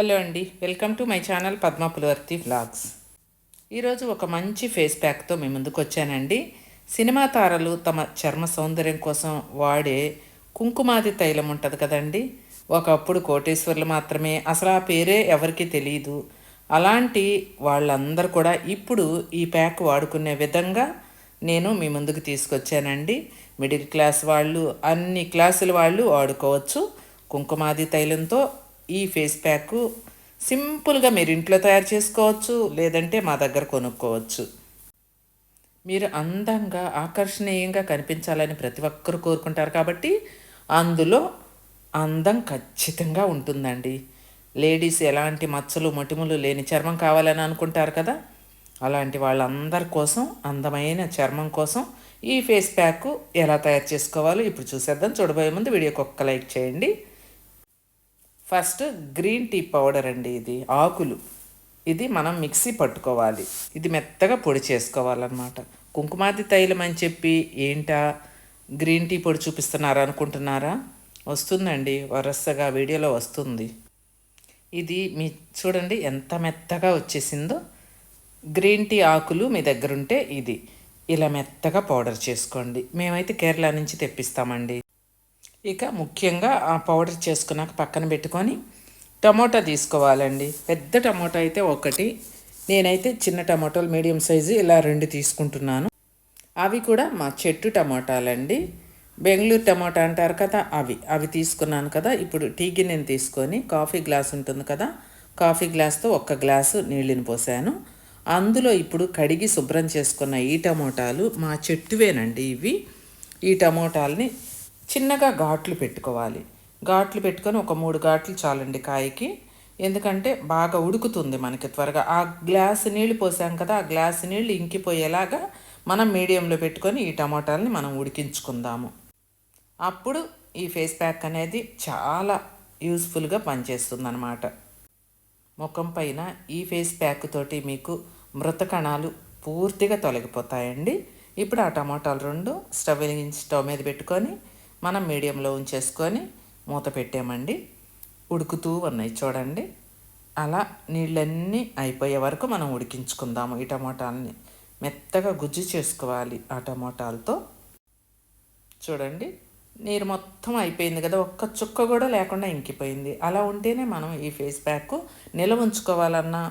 Hello అండి welcome to my channel Padma Pulavarthi vlogs. ఈరోజు ఒక మంచి ఫేస్ ప్యాక్తో మీ ముందుకు వచ్చానండి. సినిమా తారలు తమ చర్మ సౌందర్యం కోసం వాడే కుంకుమాది తైలం ఉంటుంది కదండి. ఒకప్పుడు కోటేశ్వర్లు మాత్రమే అసలు ఆ పేరే ఎవరికీ తెలియదు అలాంటి వాళ్ళందరూ కూడా ఇప్పుడు ఈ ప్యాక్ వాడుకునే విధంగా నేను మీ ముందుకు తీసుకొచ్చానండి. మిడిల్ క్లాస్ వాళ్ళు అన్ని క్లాసుల వాళ్ళు వాడుకోవచ్చు. కుంకుమాది తైలంతో ఈ ఫేస్ ప్యాక్ సింపుల్గా మీరు ఇంట్లో తయారు చేసుకోవచ్చు లేదంటే మా దగ్గర కొనుక్కోవచ్చు. మీరు అందంగా ఆకర్షణీయంగా కనిపించాలని ప్రతి ఒక్కరు కోరుకుంటారు కాబట్టి అందులో అందం ఖచ్చితంగా ఉంటుందండి. లేడీస్ ఎలాంటి మచ్చలు మొటిములు లేని చర్మం కావాలని అనుకుంటారు కదా? అలాంటి వాళ్ళందరి కోసం అందమైన చర్మం కోసం ఈ ఫేస్ ప్యాక్ ఎలా తయారు చేసుకోవాలో ఇప్పుడు చూసేద్దాం. చూడబోయే ముందు వీడియోకి ఒక్క లైక్ చేయండి. ఫస్ట్ గ్రీన్ టీ పౌడర్ అండి ఇది ఆకులు. ఇది మనం మిక్సీ పట్టుకోవాలి. ఇది మెత్తగా పొడి చేసుకోవాలన్నమాట. కుంకుమాది తైలం అని చెప్పి ఏంటా? గ్రీన్ టీ పొడి చూపిస్తున్నారా అనుకుంటున్నారా? వస్తుందండి వరసగా వీడియోలో వస్తుంది. ఇది మీ చూడండి ఎంత మెత్తగా వచ్చేసిందో. గ్రీన్ టీ ఆకులు మీ దగ్గర ఉంటే ఇది. ఇలా మెత్తగా పౌడర్ చేసుకోండి. మేమైతే కేరళ నుంచి తెప్పిస్తామండి. ఇక ముఖ్యంగా ఆ పౌడర్ చేసుకున్నాక పక్కన పెట్టుకొని టమోటా తీసుకోవాలండి. పెద్ద టమోటా అయితే ఒకటి. నేనైతే చిన్న టమాటోలు మీడియం సైజు ఇలా రెండు తీసుకుంటున్నాను. అవి కూడా మా చెట్టు టమోటాలండి. బెంగళూరు టమోటా అంటారు కదా అవి. అవి తీసుకున్నాను కదా. ఇప్పుడు టీ గిన్నెని తీసుకొని కాఫీ గ్లాస్ ఉంటుంది కదా. కాఫీ గ్లాస్తో ఒక్క గ్లాసు నీళ్ళని పోసాను. అందులో ఇప్పుడు కడిగి శుభ్రం చేసుకున్న ఈ టమోటాలు మా చెట్టువేనండి ఇవి. ఈ టమోటాలని చిన్నగా ఘాట్లు పెట్టుకోవాలి. ఘాట్లు పెట్టుకొని ఒక మూడు ఘాట్లు చాలండి కాయకి. ఎందుకంటే బాగా ఉడుకుతుంది మనకి త్వరగా. ఆ గ్లాస్ నీళ్ళు పోసాం కదా ఆ గ్లాస్ నీళ్ళు ఇంకిపోయేలాగా మనం మీడియంలో పెట్టుకొని ఈ టమాటాలని మనం ఉడికించుకుందాము. అప్పుడు ఈ ఫేస్ ప్యాక్ అనేది చాలా యూస్ఫుల్గా పనిచేస్తుంది అన్నమాట ముఖం పైన ఈ ఫేస్ ప్యాక్ తోటి మీకు మృత కణాలు పూర్తిగా తొలగిపోతాయండి. ఇప్పుడు ఆ టమాటాలు రెండు స్టవ్ వెలిగించి స్టవ్ మీద పెట్టుకొని మనం మీడియంలో ఉంచేసుకొని మూత పెట్టామండి. ఉడుకుతూ ఉన్నాయి చూడండి. అలా నీళ్ళన్నీ అయిపోయే వరకు మనం ఉడికించుకుందాము ఈ టమాటాలని. మెత్తగా గుజ్జు చేసుకోవాలి ఆ టమాటాలతో. చూడండి నీరు మొత్తం అయిపోయింది కదా ఒక్క చుక్క కూడా లేకుండా ఇంకిపోయింది. అలా ఉంటేనే మనం ఈ ఫేస్ ప్యాక్ నిల్వ ఉంచుకోవాలన్నా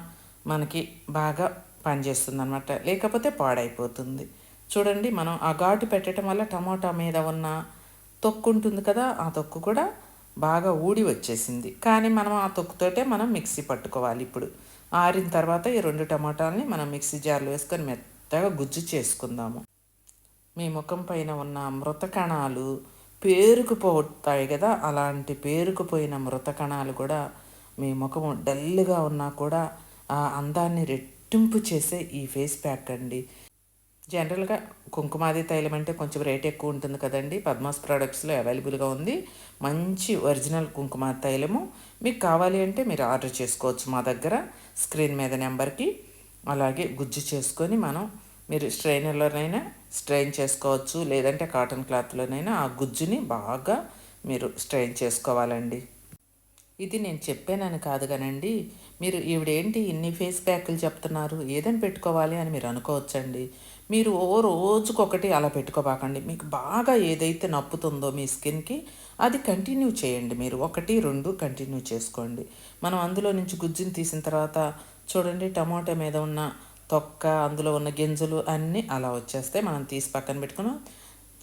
మనకి బాగా పనిచేస్తుంది అనమాట లేకపోతే పాడైపోతుంది. చూడండి మనం ఆ ఘాటు పెట్టడం వల్ల టమాటా మీద ఉన్న తొక్కు ఉంటుంది కదా ఆ తొక్కు కూడా బాగా ఊడి వచ్చేసింది. కానీ మనం ఆ తొక్కుతోటే మనం మిక్సీ పట్టుకోవాలి ఇప్పుడు. ఆరిన తర్వాత ఈ రెండు టమాటాలని మనం మిక్సీ జార్లో వేసుకొని మెత్తగా గుజ్జు చేసుకుందాము. మీ ముఖం పైన ఉన్న మృత కణాలు పేరుకుపోతాయి కదా అలాంటి పేరుకుపోయిన మృత కణాలు కూడా మీ ముఖం డల్గా ఉన్నా కూడా ఆ అందాన్ని రెట్టింపు చేసే ఈ ఫేస్ ప్యాక్ అండి. జనరల్గా కుంకుమాది తైలం అంటే కొంచెం రేట్ ఎక్కువ ఉంటుంది కదండి. పద్మాస్ ప్రోడక్ట్స్లో అవైలబుల్గా ఉంది. మంచి ఒరిజినల్ కుంకుమాది తైలము. మీకు కావాలి అంటే మీరు ఆర్డర్ చేసుకోవచ్చు మా దగ్గర. స్క్రీన్ మీద నెంబర్కి. అలాగే గుజ్జు చేసుకొని మనం మీరు స్ట్రైనర్లోనైనా స్ట్రెయిన్ చేసుకోవచ్చు. లేదంటే కాటన్ క్లాత్లోనైనా ఆ గుజ్జుని బాగా మీరు స్ట్రెయిన్ చేసుకోవాలండి. ఇది నేను చెప్పానని కాదు కానండి. మీరు ఈవిడేంటి ఇన్ని ఫేస్ ప్యాకులు చెప్తున్నారు? ఏదని పెట్టుకోవాలి అని మీరు అనుకోవచ్చండి. మీరు ఓ రోజుకొకటి అలా పెట్టుకోబాకండి. మీకు బాగా ఏదైతే నప్పుతుందో మీ స్కిన్కి అది కంటిన్యూ చేయండి మీరు. ఒకటి రెండు కంటిన్యూ చేసుకోండి. మనం అందులో నుంచి గుజ్జుని తీసిన తర్వాత చూడండి టమాటా మీద ఉన్న తొక్క అందులో ఉన్న గింజలు అన్నీ అలా వచ్చేస్తే మనం తీసి పక్కన పెట్టుకున్నాం.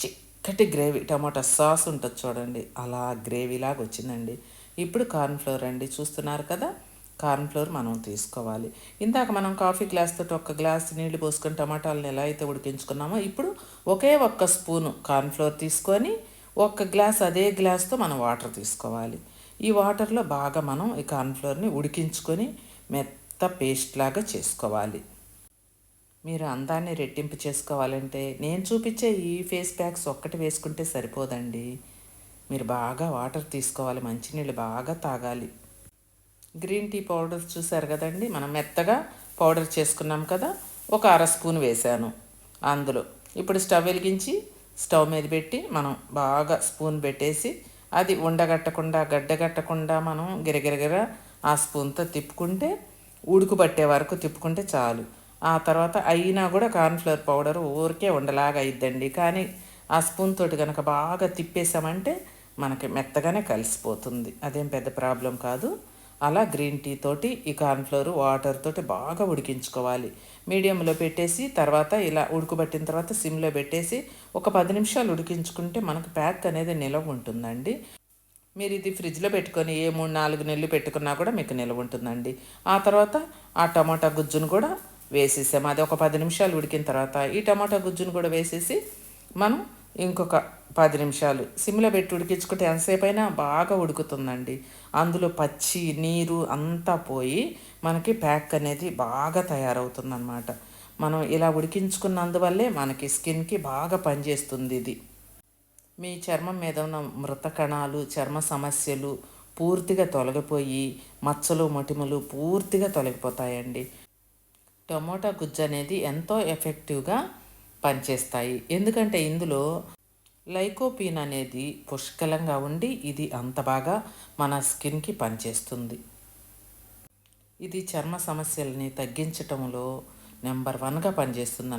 చిక్కటి గ్రేవీ టమాటా సాస్ ఉంటుంది చూడండి. అలా గ్రేవీలాగా వచ్చిందండి. ఇప్పుడు కార్న్ఫ్లవర్ అండి. చూస్తున్నారు కదా? కార్న్ఫ్లోర్ మనం తీసుకోవాలి. ఇందాక మనం కాఫీ గ్లాస్ తోటి ఒక గ్లాస్ నీళ్ళు పోసుకొని టమాటాలను ఎలా అయితే ఉడికించుకున్నామో ఇప్పుడు ఒకే ఒక్క స్పూను కార్న్ఫ్లోర్ తీసుకొని ఒక్క గ్లాస్ అదే గ్లాస్తో మనం వాటర్ తీసుకోవాలి. ఈ వాటర్లో బాగా మనం ఈ కార్న్ఫ్లోర్ని ఉడికించుకొని మెత్త పేస్ట్ లాగా చేసుకోవాలి. మీరు అందాన్ని రెట్టింపు చేసుకోవాలంటే నేను చూపించే ఈ ఫేస్ ప్యాక్స్ ఒక్కటి వేసుకుంటే సరిపోదండి. మీరు బాగా వాటర్ తీసుకోవాలి మంచినీళ్ళు బాగా తాగాలి. గ్రీన్ టీ పౌడర్ చూసారు కదండి? మనం మెత్తగా పౌడర్ చేసుకున్నాం కదా? ఒక అర స్పూన్ వేసాను అందులో. ఇప్పుడు స్టవ్ వెలిగించి స్టవ్ మీద పెట్టి మనం బాగా స్పూన్ పెట్టేసి అది ఉండగట్టకుండా గడ్డగట్టకుండా మనం గిరగిరగిర ఆ స్పూన్తో తిప్పుకుంటే ఉడుకు పట్టే వరకు తిప్పుకుంటే చాలు. ఆ తర్వాత అయినా కూడా కార్న్ఫ్లవర్ పౌడర్ ఊరికే ఉండలాగా అయిద్దండి. కానీ ఆ స్పూన్ తోటి కనుక బాగా తిప్పేసామంటే మనకి మెత్తగానే కలిసిపోతుంది. అదేం పెద్ద ప్రాబ్లం కాదు. అలా గ్రీన్ టీ తోటి ఈ కార్న్ఫ్లోర్ వాటర్ తోటి బాగా ఉడికించుకోవాలి. మీడియంలో పెట్టేసి తర్వాత ఇలా ఉడుకుబట్టిన తర్వాత సిమ్లో పెట్టేసి ఒక పది నిమిషాలు ఉడికించుకుంటే మనకు ప్యాక్ అనేది నిలవ ఉంటుందండి. మీరు ఇది ఫ్రిడ్జ్లో పెట్టుకొని ఏ మూడు నాలుగు నెలలు పెట్టుకున్నా కూడా మీకు నిల్వ ఉంటుందండి. ఆ తర్వాత ఆ టమాటా గుజ్జును కూడా వేసేసాము. అది ఒక పది నిమిషాలు ఉడికిన తర్వాత ఈ టమాటా గుజ్జును కూడా వేసేసి మనం ఇంకొక పది నిమిషాలు. సిమ్లో పెట్టి ఉడికించుకుంటే ఎంతసేపు అయినా బాగా ఉడుకుతుందండి. అందులో పచ్చి నీరు అంతా పోయి మనకి ప్యాక్ అనేది బాగా తయారవుతుందన్నమాట. మనం ఇలా ఉడికించుకున్నందువల్లే మనకి స్కిన్కి బాగా పనిచేస్తుంది ఇది. మీ చర్మం మీద ఉన్న మృత కణాలు చర్మ సమస్యలు పూర్తిగా తొలగిపోయి మచ్చలు మొటిమలు పూర్తిగా తొలగిపోతాయండి. టమోటా గుజ్జు అనేది ఎంతో ఎఫెక్టివ్గా పనిచేస్తాయి. ఎందుకంటే ఇందులో లైకోపీన్ అనేది పుష్కలంగా ఉండి ఇది అంత బాగా మన స్కిన్కి పనిచేస్తుంది. ఇది చర్మ సమస్యల్ని తగ్గించటంలో నెంబర్ వన్గా పనిచేస్తుంది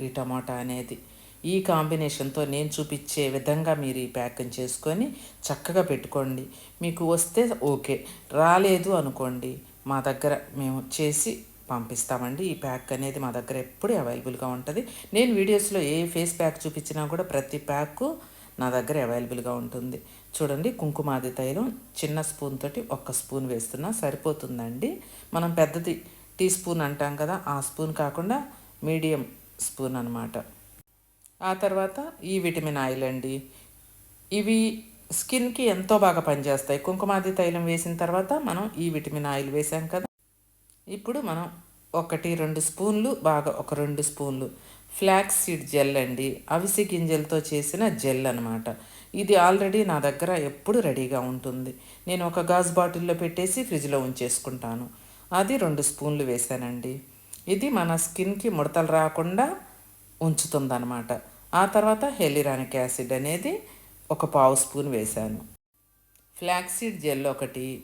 ఈ టమాటా అనేది. ఈ కాంబినేషన్తో నేను చూపించే విధంగా మీరు ఈ ప్యాకింగ్ చేసుకొని చక్కగా పెట్టుకోండి. మీకు వస్తే ఓకే. రాలేదు అనుకోండి మా దగ్గర మేము చేసి పంపిస్తామండి. ఈ ప్యాక్ అనేది మా దగ్గర ఎప్పుడూ అవైలబుల్గా ఉంటుంది. నేను వీడియోస్లో ఏ ఫేస్ ప్యాక్ చూపించినా కూడా ప్రతి ప్యాక్ నా దగ్గర అవైలబుల్గా ఉంటుంది. చూడండి కుంకుమాది తైలం చిన్న స్పూన్ తోటి ఒక్క స్పూన్ వేస్తున్నా సరిపోతుందండి. మనం పెద్దది టీ స్పూన్ అంటాం కదా ఆ స్పూన్ కాకుండా మీడియం స్పూన్ అనమాట ఆ తర్వాత ఈ విటమిన్ ఆయిల్ అండి. ఇవి స్కిన్కి ఎంతో బాగా పనిచేస్తాయి. కుంకుమాది తైలం వేసిన తర్వాత మనం ఈ విటమిన్ ఆయిల్ వేసాం కదా ఇప్పుడు మనం ఒకటి రెండు స్పూన్లు బాగా ఒక రెండు స్పూన్లు ఫ్లాక్స్ సీడ్ జెల్ అండి. అవిసి గింజలతో చేసిన జెల్ అనమాట ఇది ఆల్రెడీ నా దగ్గర ఎప్పుడు రెడీగా ఉంటుంది. నేను ఒక గాజు బాటిల్లో పెట్టేసి ఫ్రిడ్జ్లో ఉంచేసుకుంటాను. అది రెండు స్పూన్లు వేసానండి ఇది మన స్కిన్కి ముడతలు రాకుండా ఉంచుతుందన్నమాట. ఆ తర్వాత హెలిరానిక్ యాసిడ్ అనేది ఒక పావు స్పూన్ వేశాను. ఫ్లాక్సీడ్ జెల్ ఒకటి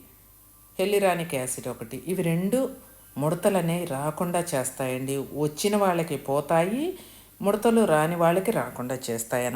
హెలిరానిక్ యాసిడ్ ఒకటి ఇవి రెండు ముడతలు అనేవి రాకుండా చేస్తాయండి. వచ్చిన వాళ్ళకి పోతాయి ముడతలు రాని వాళ్ళకి రాకుండా చేస్తాయి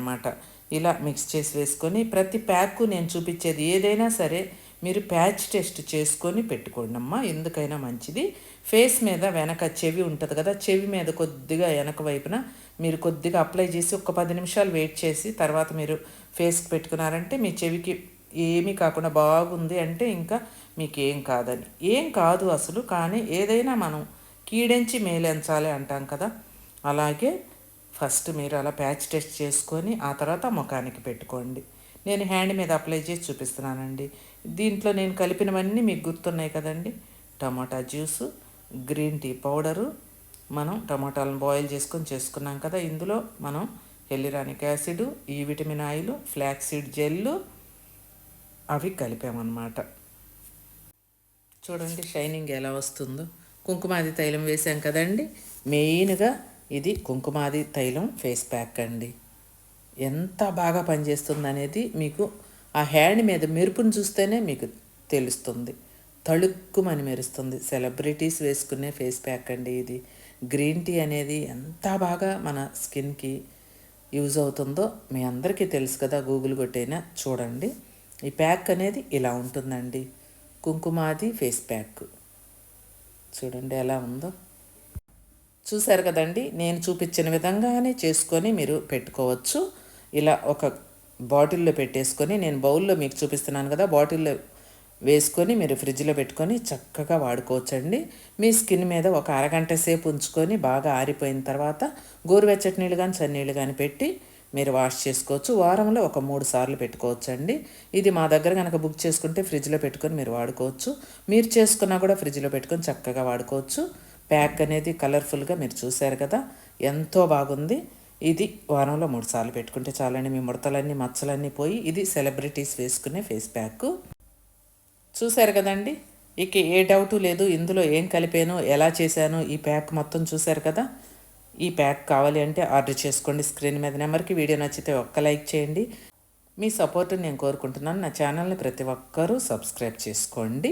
ఇలా మిక్స్ చేసి వేసుకొని ప్రతి ప్యాక్ నేను చూపించేది ఏదైనా సరే మీరు ప్యాచ్ టెస్ట్ చేసుకొని పెట్టుకోండి అమ్మా. ఎందుకైనా మంచిది. ఫేస్ మీద వెనక చెవి ఉంటుంది కదా చెవి మీద కొద్దిగా వెనక వైపున మీరు కొద్దిగా అప్లై చేసి ఒక పది నిమిషాలు వెయిట్ చేసి తర్వాత మీరు ఫేస్కి పెట్టుకున్నారంటే మీ చెవికి ఏమీ కాకుండా బాగుంది అంటే ఇంకా మీకేం కాదని. ఏం కాదు అసలు కానీ ఏదైనా మనం కీడెంచి మేలెంచాలి అంటాం కదా. అలాగే ఫస్ట్ మీరు అలా ప్యాచ్ టెస్ట్ చేసుకొని ఆ తర్వాత ముఖానికి పెట్టుకోండి. నేను హ్యాండ్ మీద అప్లై చేసి చూపిస్తున్నానండి. దీంట్లో నేను కలిపినవన్నీ మీకు గుర్తున్నాయి కదండి. టమాటా జ్యూసు గ్రీన్ టీ పౌడరు మనం టమాటాలను బాయిల్ చేసుకొని చేసుకున్నాం కదా. ఇందులో మనం హెల్లిరానిక్ యాసిడ్ ఈ విటమిన్ ఆయిల్ ఫ్లాక్సీడ్ జెల్లు అవి కలిపామన్నమాట. చూడండి షైనింగ్ ఎలా వస్తుందో. కుంకుమాది తైలం వేసాం కదండి. మెయిన్గా ఇది కుంకుమాది తైలం ఫేస్ ప్యాక్ అండి. ఎంత బాగా పనిచేస్తుంది అనేది మీకు ఆ హ్యాండ్ మీద మెరుపును చూస్తేనే మీకు తెలుస్తుంది. తళుక్కుమని మెరుస్తుంది. సెలబ్రిటీస్ వేసుకునే ఫేస్ ప్యాక్ అండి ఇది. గ్రీన్ టీ అనేది ఎంత బాగా మన స్కిన్కి యూజ్ అవుతుందో మీ అందరికీ తెలుసు కదా గూగుల్ కొట్టైనా చూడండి. ఈ ప్యాక్ అనేది ఇలా ఉంటుందండి. కుంకుమాది ఫేస్ ప్యాక్ చూడండి ఎలా ఉందో. చూశారు కదండి నేను చూపించిన విధంగానే చేసుకొని మీరు పెట్టుకోవచ్చు. ఇలా ఒక బాటిల్లో పెట్టేసుకొని నేను బౌల్లో మీకు చూపిస్తున్నాను కదా బాటిల్లో వేసుకొని మీరు ఫ్రిడ్జ్లో పెట్టుకొని చక్కగా వాడుకోవచ్చండి. మీ స్కిన్ మీద ఒక అరగంట సేపు ఉంచుకొని బాగా ఆరిపోయిన తర్వాత గోరువెచ్చటి నీళ్ళు కానీ చన్నీళ్ళు కానీ పెట్టి మీరు వాష్ చేసుకోవచ్చు. వారంలో ఒక మూడు సార్లు పెట్టుకోవచ్చండి. ఇది మా దగ్గర కనుక బుక్ చేసుకుంటే ఫ్రిడ్జ్లో పెట్టుకొని మీరు వాడుకోవచ్చు. మీరు చేసుకున్నా కూడా ఫ్రిడ్జ్లో పెట్టుకొని చక్కగా వాడుకోవచ్చు. ప్యాక్ అనేది కలర్ఫుల్గా మీరు చూశారు కదా. ఎంతో బాగుంది. ఇది వారంలో మూడు సార్లు పెట్టుకుంటే చాలండి. మీ ముడతలన్నీ మచ్చలన్నీ పోయి ఇది సెలబ్రిటీస్ వేసుకునే ఫేస్ ప్యాక్. చూశారు కదండి. ఇక ఏ డౌటు లేదు. ఇందులో ఏం కలిపాను ఎలా చేశాను ఈ ప్యాక్ మొత్తం చూశారు కదా. ఈ ప్యాక్ కావాలి అంటే ఆర్డర్ చేసుకోండి స్క్రీన్ మీద నెంబర్కి. వీడియో నచ్చితే ఒక్క లైక్ చేయండి. మీ సపోర్ట్ నేను కోరుకుంటున్నాను. నా ఛానల్ని ప్రతి ఒక్కరూ సబ్స్క్రైబ్ చేసుకోండి.